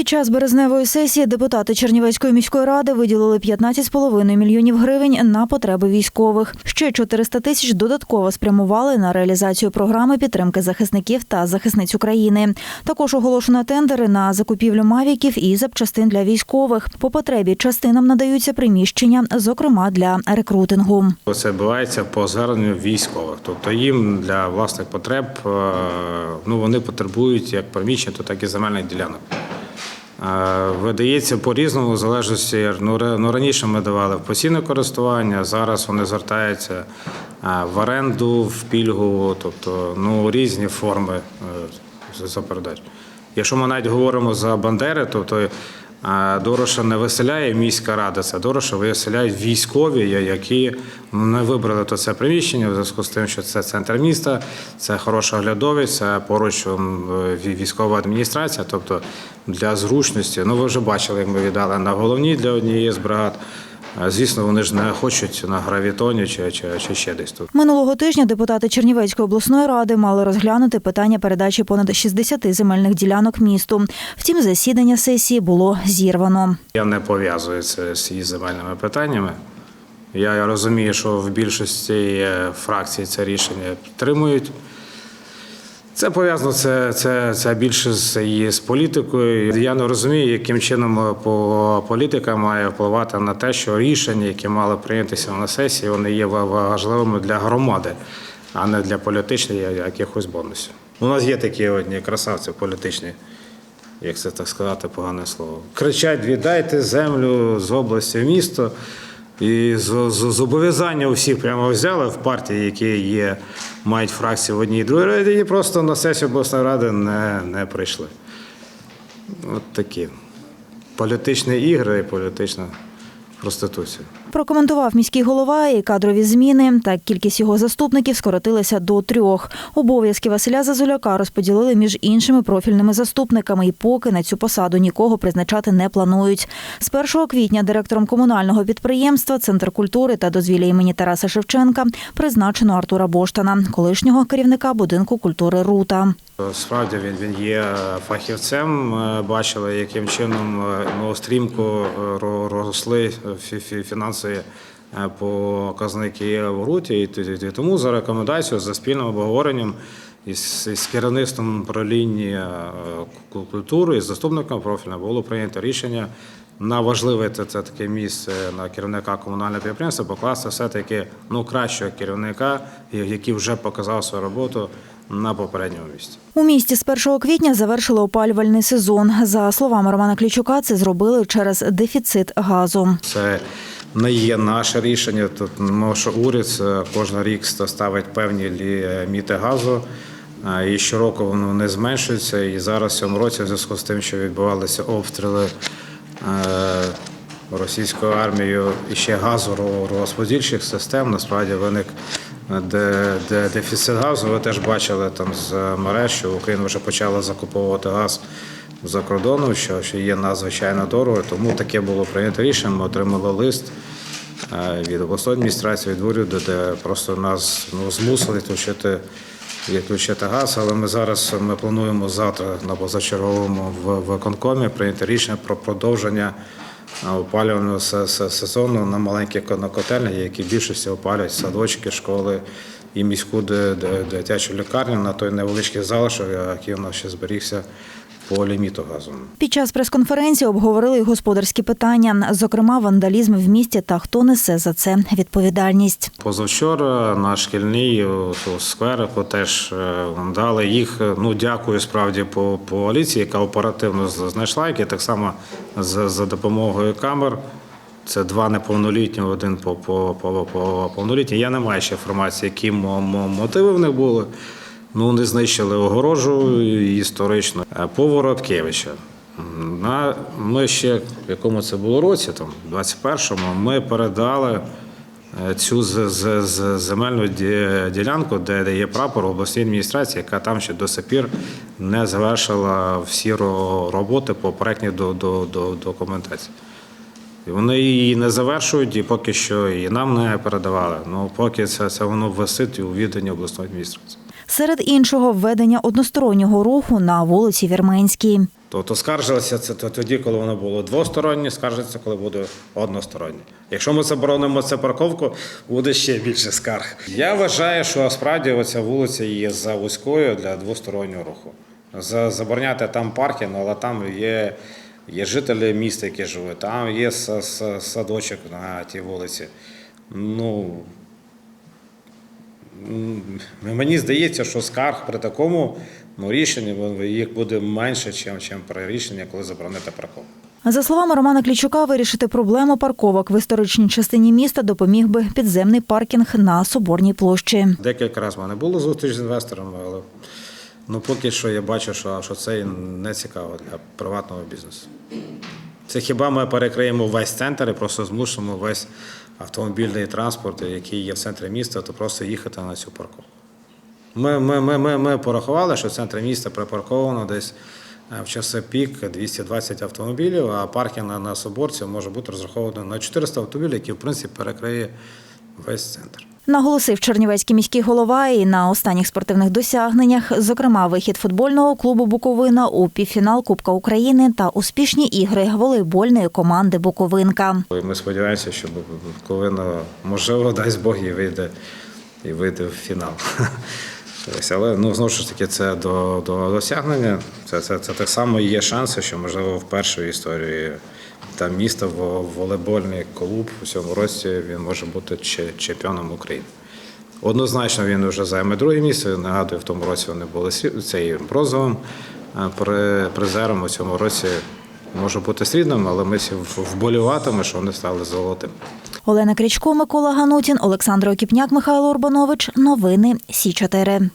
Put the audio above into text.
Під час березневої сесії депутати Чернівецької міської ради виділили 15,5 мільйонів гривень на потреби військових. Ще 400 тисяч додатково спрямували на реалізацію програми підтримки захисників та захисниць України. Також оголошено тендери на закупівлю мавіків і запчастин для військових. По потребі частинам надаються приміщення, зокрема для рекрутингу. Це відбувається по зверненню військових. Тобто їм для власних потреб е, ну, вони потребують як приміщень, то так і земельних ділянок. Е, Видається по-різному, в залежності. Ну, ну, раніше ми давали в постійне користування, зараз вони звертаються е, в оренду, в пільгу, тобто ну, різні форми е, за передач. Якщо ми навіть говоримо за Бандери, тобто Дороша не виселяє міська рада, це Дороша виселяють військові, які не вибрали то це приміщення в зв'язку з тим, що це центр міста, це хороша оглядовість, це поруч військова адміністрація. Тобто для зручності, ну ви вже бачили, як ми віддали на головній для однієї з бригад. Звісно, вони ж не хочуть на гравітоні чи, чи, чи ще десь тут. Минулого тижня депутати Чернівецької обласної ради мали розглянути питання передачі понад 60 земельних ділянок місту. Втім, засідання сесії було зірвано. Я не пов'язую це з її земельними питаннями. Я розумію, що в більшості е, фракцій це рішення підтримують. Це пов'язано це, це, це більше з її з політикою. Я не розумію, яким чином е, по- політика має впливати на те, що рішення, які мали прийнятися на сесії, вони є важливими для громади, а не для політичних якихось бонусів. У нас є такі одні красавці політичні як це так сказати, погане слово. Кричать: віддайте землю з області в місто. І зобов'язання усіх прямо взяли в партії, які є, мають фракції в одній і другій раді, і просто на сесію обласної ради не, не прийшли. От такі політичні ігри і політична проституція. Прокоментував міський голова і кадрові зміни. Так кількість його заступників скоротилася до трьох. Обов'язки Василя Зазуляка розподілили між іншими профільними заступниками, і поки на цю посаду нікого призначати не планують. З 1 квітня директором комунального підприємства Центр культури та дозвілля імені Тараса Шевченка призначено Артура Боштана, колишнього керівника будинку культури Рута. Справді він, він є фахівцем. Е, Бачили, яким чином е, ну, стрімко е, росли фі- фі- фінансові е, показники в руті. І тому за рекомендацією, за спільним обговоренням із, із керівництвом управління е, культури і заступником профільного було прийнято рішення на важливе це, це таке місце на керівника комунального підприємства покласти все-таки ну, кращого керівника, який вже показав свою роботу на попередньому місці. У місті з 1 квітня завершили опалювальний сезон. За словами Романа Клічука, це зробили через дефіцит газу. Це не є наше рішення. Тут ну, що уряд е, кожен рік ставить певні ліміти газу. е, І щороку воно не зменшується. І зараз в цьому році, в зв'язку з тим, що відбувалися обстріли е, російською армією і ще газорозподільчих систем, насправді виник е, де дефіцит газу. Ви теж бачили там з мереж, що Україна вже почала закуповувати газ за кордоном, що, що є надзвичайно дорого. Тому таке було прийнято рішення. Ми отримали лист е, від обласної адміністрації, від уряду, де просто нас ну, змусили відключити, відключити газ. Але ми зараз ми плануємо завтра на позачерговому виконкомі прийняти рішення про продовження е, опалювального се- се- сезону на маленькі ко- на котельні, які більшості опалюють садочки, школи і міську дитячу лікарню на той невеличкий залишок, який у нас ще зберігся по ліміту газу. Під час прес-конференції обговорили й господарські питання, зокрема вандалізм в місті та хто несе за це відповідальність. Позавчора на шкільній у скверику теж е, дали їх. е, Ну дякую справді по поліції, яка оперативно знайшла, які так само за, за допомогою камер. Це два неповнолітні, один по, по, по, по повнолітні. Я не маю ще інформації, які мо- мо- мотиви в них були. Ну, вони знищили огорожу історично Е, по На, ми ще в якому це було році, там, 21-му, ми передали е, цю з, з, з земельну ділянку, де, є прапор обласній адміністрації, яка там ще до сих не завершила всі роботи по проектній до, до, до, документації. І вони її не завершують, і поки що і нам не передавали. Ну поки це, це воно висить у відданні обласної адміністрації. Серед іншого, введення одностороннього руху на вулиці Вірменській. Тобто скаржилися це тоді, коли воно було двостороннє, скаржиться, коли буде одностороннє. Якщо ми заборонимо це парковку, буде ще більше скарг. Я вважаю, що справді оця вулиця є за вузькою для двостороннього руху. Забороняти там паркінг, але там є, є жителі міста, які живуть, там є са- са- садочок на тій вулиці. Ну, мені здається, що скарг при такому ну, рішенні їх буде менше, ніж при рішенні, коли заборонити парковку. За словами Романа Клічука, вирішити проблему парковок в історичній частині міста допоміг би підземний паркінг на Соборній площі. Декілька разів в мене було зустріч з інвесторами, але ну, поки що я бачу, що, що це не цікаво для приватного бізнесу. Це хіба ми перекриємо весь центр і просто змусимо весь автомобільний транспорт, який є в центрі міста, то просто їхати на цю парковку. Ми, ми, ми, ми, ми порахували, що в центрі міста припарковано десь е, в часи пік 220 автомобілів, а паркінг на, на Соборці може бути розрахований на 400 автомобілів, які в принципі перекриє весь центр. Наголосив Чернівецький міський голова і на останніх спортивних досягненнях, зокрема, вихід футбольного клубу Буковина у півфінал Кубка України та успішні ігри волейбольної команди Буковинка. Ми сподіваємося, що Буковина, можливо, дасть Бог і вийде, і вийде в фінал. Ось, але ну, знову ж таки, це до, до досягнення. Це, це, це так само є шанси, що, можливо, в історії там міста во- волейбольний клуб у цьому році він може бути че- чемпіоном України. Однозначно він вже займе друге місце. Нагадую, в тому році вони були цей бронзовим е, при- призером. У цьому році може бути срібним, але ми всі в- вболіватимемо, що вони стали золотим. Олена Крічко, Микола Ганутін, Олександр Окіпняк, Михайло Урбанович. Новини Сі 4